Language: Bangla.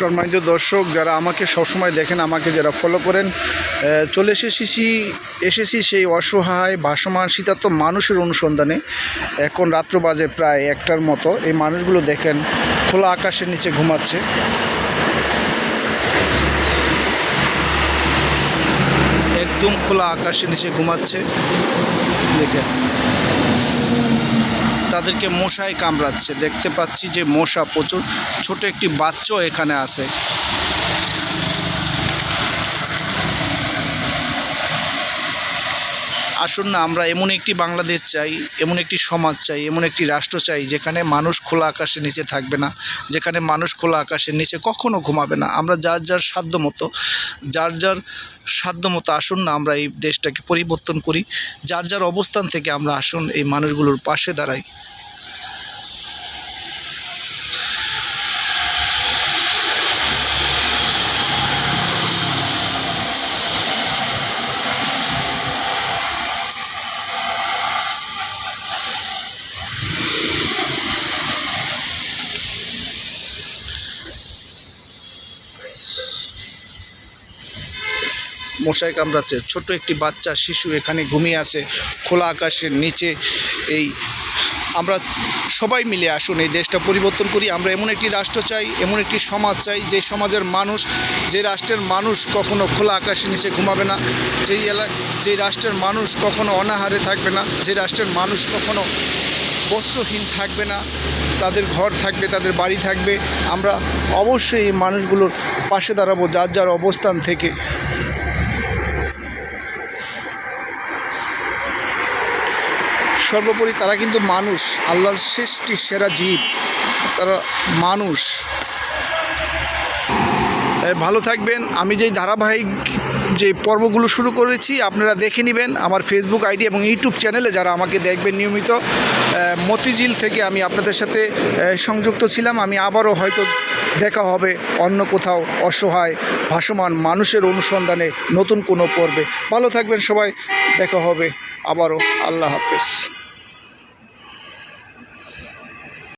সম্মানিত দর্শক, যারা আমাকে সবসময় দেখেন, আমাকে যারা ফলো করেন চলে এসেছি এসেছি সেই অসহায়, ভাসমান, শীতার্থ মানুষের অনুসন্ধানে। এখন রাত্র বাজে প্রায় একটার মতো। এই মানুষগুলো দেখেন, খোলা আকাশের নিচে ঘুমাচ্ছে। একদম খোলা আকাশের নিচে ঘুমাচ্ছে। দেখেন। তাদেরকে মশায় কামড়াচ্ছে। দেখতে পাচ্ছি যে মশা প্রচুর। ছোট একটি বাচ্চাও এখানে আছে। আসুন না, আমরা এমন একটি বাংলাদেশ চাই, এমন একটি সমাজ চাই, এমন একটি রাষ্ট্র চাই, যেখানে মানুষ খোলা আকাশের নিচে থাকবে না, যেখানে মানুষ খোলা আকাশের নিচে কখনো ঘুমাবে না। আমরা যার যার সাধ্য মতো যার যার সাধ্য মতো আসুন না, আমরা এই দেশটাকে পরিবর্তন করি। যার যার অবস্থান থেকে আমরা আসুন, এই মানুষগুলোর পাশে দাঁড়াই। মশায় কামড়াচ্ছে। ছোট একটি বাচ্চা, শিশু এখানে ঘুমিয়ে আছে, খোলা আকাশের নিচে। এই আমরা সবাই মিলে আসুন, এই দেশটা পরিবর্তন করি। আমরা এমন একটি রাষ্ট্র চাই, এমন একটি সমাজ চাই, যে সমাজের মানুষ, যে রাষ্ট্রের মানুষ কখনো খোলা আকাশের নিচে ঘুমাবে না, যেই এলা, যে রাষ্ট্রের মানুষ কখনো অনাহারে থাকবে না, যে রাষ্ট্রের মানুষ কখনো বস্ত্রহীন থাকবে না, তাদের ঘর থাকবে, তাদের বাড়ি থাকবে। আমরা অবশ্যই এই মানুষগুলোর পাশে দাঁড়াবো, যার যার অবস্থান থেকে। সর্বোপরি তারা কিন্তু মানুষ, আল্লাহর সৃষ্টি, সেরা জীব। তারা মানুষ। ভালো থাকবেন। আমি যেই ধারাবাহিক যে পর্বগুলো শুরু করেছি, আপনারা দেখে নেবেন আমার ফেসবুক আইডি এবং ইউটিউব চ্যানেলে যারা আমাকে দেখবেন নিয়মিত। মতিঝিল থেকে আমি আপনাদের সাথে সংযুক্ত ছিলাম। আমি আবারও হয়তো দেখা হবে অন্য কোথাও অসহায়, ভাসমান মানুষের অনুসন্ধানে নতুন কোনো পর্বে। ভালো থাকবেন সবাই। দেখা হবে আবারও। আল্লাহ হাফেজ।